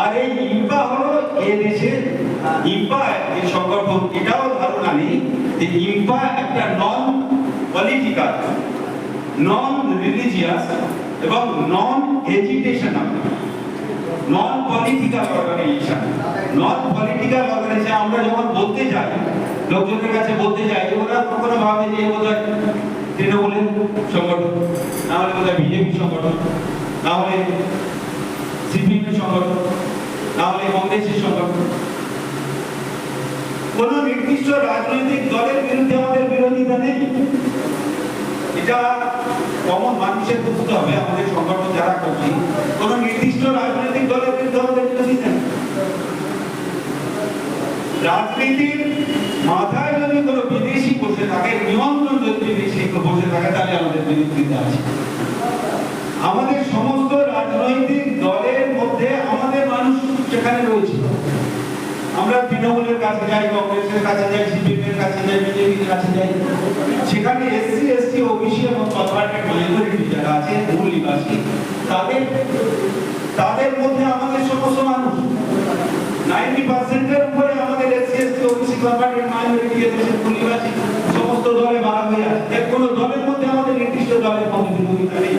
আর এই ইম্পা হলো এদেশের ইম্পা এই সংগঠন। এটাও ধারণা নেই যে ইম্পা একটা নন পলিটিক্যাল নন রিলিজিয়াস এবং non agitational non political organisation non political organisation আমরা যখন বলতে যাই, লোকজনের কাছে বলতে যাই ওরা কখনো ভাবে যে বোধহয় তৃণমূলের সংগঠন, না হলে বোধহয় বিজেপি সংগঠন, না হলে সিপিএমের সংগঠন, না হলে কংগ্রেসের সংগঠন। কোন নির্দিষ্ট রাজনৈতিক দলের বিরুদ্ধে আমাদের বিরোধিতা নেই। এটা কমন মানুষের বুঝতে হবে, আমাদের সংগঠন যারা করছি কোন নির্দিষ্ট রাজনৈতিক দলের বিরুদ্ধে রাজনীতির মাথায় যদি কোনো বিদেশি বসে থাকে, নিয়ন্ত্রণ যদি বিদেশি বসে থাকে, তাহলে আমাদের বিরোধিতা আছে। আমাদের সমস্ত রাজনৈতিক দলের মধ্যে আমাদের মানুষ সেখানে রয়েছে। আমরা তৃণমূলের কাছে যাই, কংগ্রেসের কাছে যাই, সিপিএমের কাছে যাই, বিজেপির কাছে যাই। সেখানে এসসি, এসটি, ওবিসি এবং কনভার্টেড মাইনরিটি যারা আছে মূল নিবাসী, তাদের তাদের মধ্যে আমাদের সমস্ত মানুষ নাইনটি পার্সেন্টের উপরে আমাদের SC, ST, OBC converted minority এদেশের মূল নিবাসী সমস্ত দলে ভাগ হয়ে আছে। কোনো দলের মধ্যে আমাদের নির্দিষ্ট দলের বিরোধিতা নেই।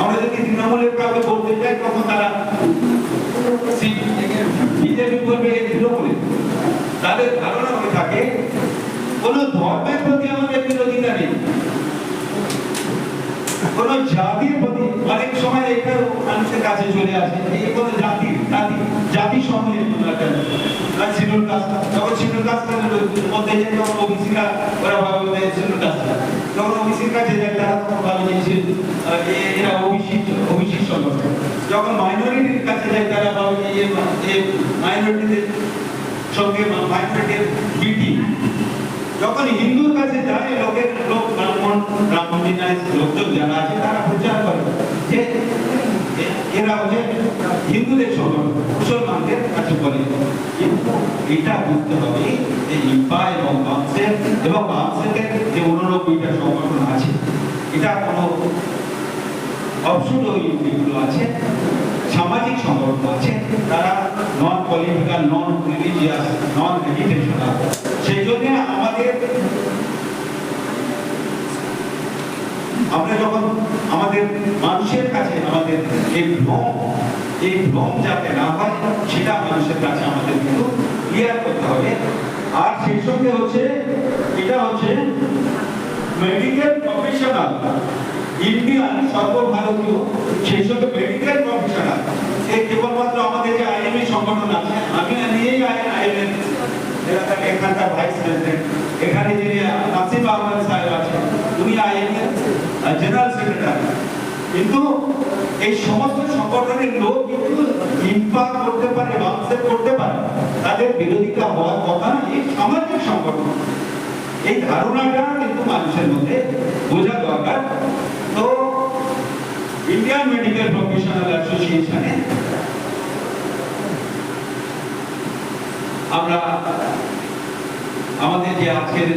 আমরা যদি তৃণমূলের কাউকে বলতে যাই তখন তারা বিজেপি করবে এই তৃণমূলে তাদের ধারণা হয়ে থাকে কোন ধর্মের প্রতি আমাদের বিরোধিতা নেই কোন জাতির প্রতি অনেক সময় একটা মানুষের কাছে চলে আসে, এই কোন জাতি জাতি জাতি সম্মিলিত শিডিউল কাস্ট যখন শিডিউল কাস্টের মধ্যে যায় তখন ওবিসিরা ওরা ভাবে যে শিডিউল কাস্ট যখন ওবিসির কাছে যায় তারা তখন ভাবে যে এরা ওবিসি ওবিসি সংগঠন যখন মাইনরিটির কাছে যায়, তারা ভাবে যে এই মাইনরিটিদের সঙ্গে মাইনরিটির বিটি যখন হিন্দুর কাছে যায় লোকের লোক ব্রাহ্মণ ব্রাহ্মণ লোকজন যারা আছে, তারা প্রচার করে। যে এরা হচ্ছে হিন্দুদের সংগঠন মুসলমানদের কাছে বলে। কিন্তু এটা বুঝতে হবে যে ইম্পা এবং বামসের এবং বামসের যে উননব্বইটা সংগঠন আছে, এটা কোনো ইউনিটগুলো আছে, সামাজিক সংগঠন আছে, তারা non political non religious non educational সেই জন্য আমাদের আমরা যখন আমাদের মানুষের কাছে, আমাদের এই ভ্রম এই ভ্রম যাতে না হয়, সেটা মানুষের কাছে আমাদের কিন্তু ক্লিয়ার করতে হবে। আর সেই সঙ্গে হচ্ছে, এটা হচ্ছে মেডিকেল প্রফেশনাল ইন্ডিয়ান সর্বভারতীয়, সেই সঙ্গে মেডিকেল প্রফেশনাল এই কেবলমাত্র আমাদের যে আইএমএ সংগঠন আছে, আমি নিজেই আইএমএ এখানকার ভাইস প্রেসিডেন্ট এখানে যিনি জেনারেল সেক্রেটারি। কিন্তু এই সমস্ত সংগঠনের লোক কিন্তু ইম্পাক্ট করতে পারে বাংসেপ করতে পারে। তাদের বিরোধিতা হওয়ার কথা এই সামাজিক সংগঠন। এই ধারণাটা কিন্তু মানুষের মধ্যে বোঝা দরকার। তো ইন্ডিয়ান মেডিকেল প্রফেশনাল অ্যাসোসিয়েশনে আমরা, আমাদের যে আজকের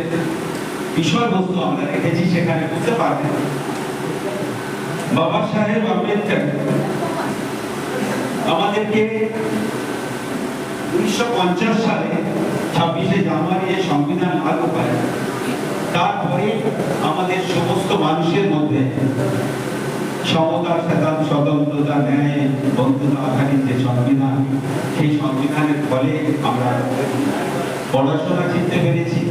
বিষয়বস্তু আমরা রেখেছি, সেখানে পারবেন। বাবা সাহেব আম্বেদকর আমাদেরকে উনিশশো সালে ছাব্বিশে জানুয়ারি এই সংবিধান লাগু তারপরে আমাদের সমস্ত মানুষের মধ্যে সমতা সাধারণ স্বতন্ত্রতা, ন্যায়, বন্ধুতা আধারিত যে সংবিধান, সেই সংবিধানের ফলে আমরা পড়াশোনা শিখতে পেরেছি।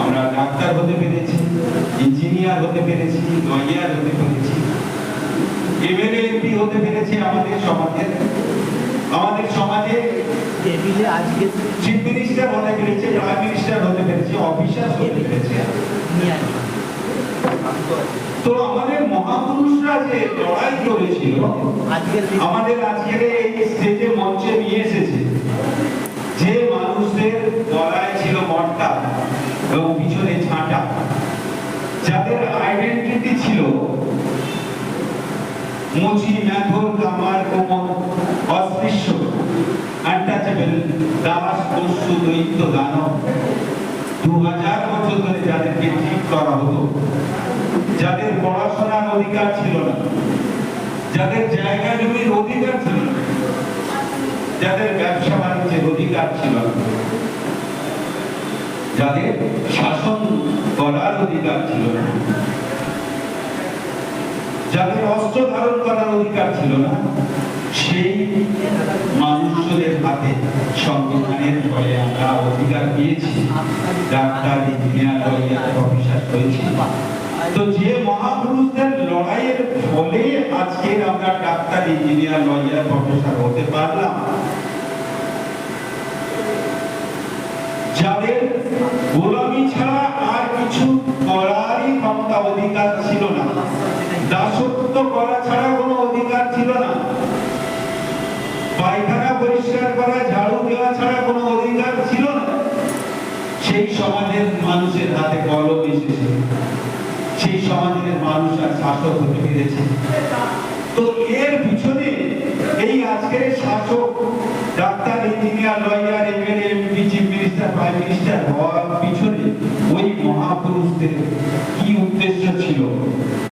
আমরা ডাক্তার হতে পেরেছি ইঞ্জিনিয়ার হতে পেরেছি লয়ার হতে পেরেছি এমএলএ এমপি হতে পেরেছি আমাদের সমাজে। আমাদের সমাজে আজকে চিফ মিনিস্টার হতে পেরেছে প্রাইম মিনিস্টার হতে পেরেছে অফিসার হতে পেরেছে। তো আমাদের মহাপুরুষরা যে লড়াই করেছিল আমাদের আজকের এই স্টেজে মঞ্চে নিয়ে এসেছে যে মানুষদের গলায় ছিল মটকা এবং পিছনে ছাঁটা। যাদের আইডেন্টিটি ছিল মুচি ম্যাথর কামার কোমর অস্পৃশ্য আনটাচেবল দাস দস্যু দৈত্য, দানব। দু হাজার বছর ধরে যাদেরকে ঠিক করা হতো, যাদের পড়াশোনার অধিকার ছিল না, যাদের জায়গা জমির অধিকার ছিল না যাদের ব্যবসা বাণিজ্যের অধিকার ছিল। যাদের শাসন করার অধিকার ছিল। না যাদের অস্ত্র ধারণ করার অধিকার ছিল না, সেই মানুষদের হাতে সংবিধানের ফলে আমরা অধিকার পেয়েছি। ডাক্তার, ইঞ্জিনিয়ার, লয়ার, প্রফেসর হয়েছি। তো যে মহাপুরুষদের লড়াইয়ের ফলে আজকের আমরা ডাক্তার, ইঞ্জিনিয়ার, লয়ার, প্রফেসর হতে পারলাম। যাদের গোলামি ছাড়া আর কিছু করারই ক্ষমতা, অধিকার ছিল না। দাসত্ব করা ছাড়া কোনো অধিকার ছিল না। পায়খানা পরিষ্কার করা, ঝাড়ু দেওয়া ছাড়া কোনো অধিকার ছিল না। সেই সমাজের মানুষের হাতে কলম এসেছে। সেই সমাজের মানুষ আর শাসক হতে পেরেছে। তো এর পিছনে এই আজকের শাসক doctor engineer lawyer MLA MP chief minister prime minister হওয়ার পিছনে ওই মহাপুরুষদের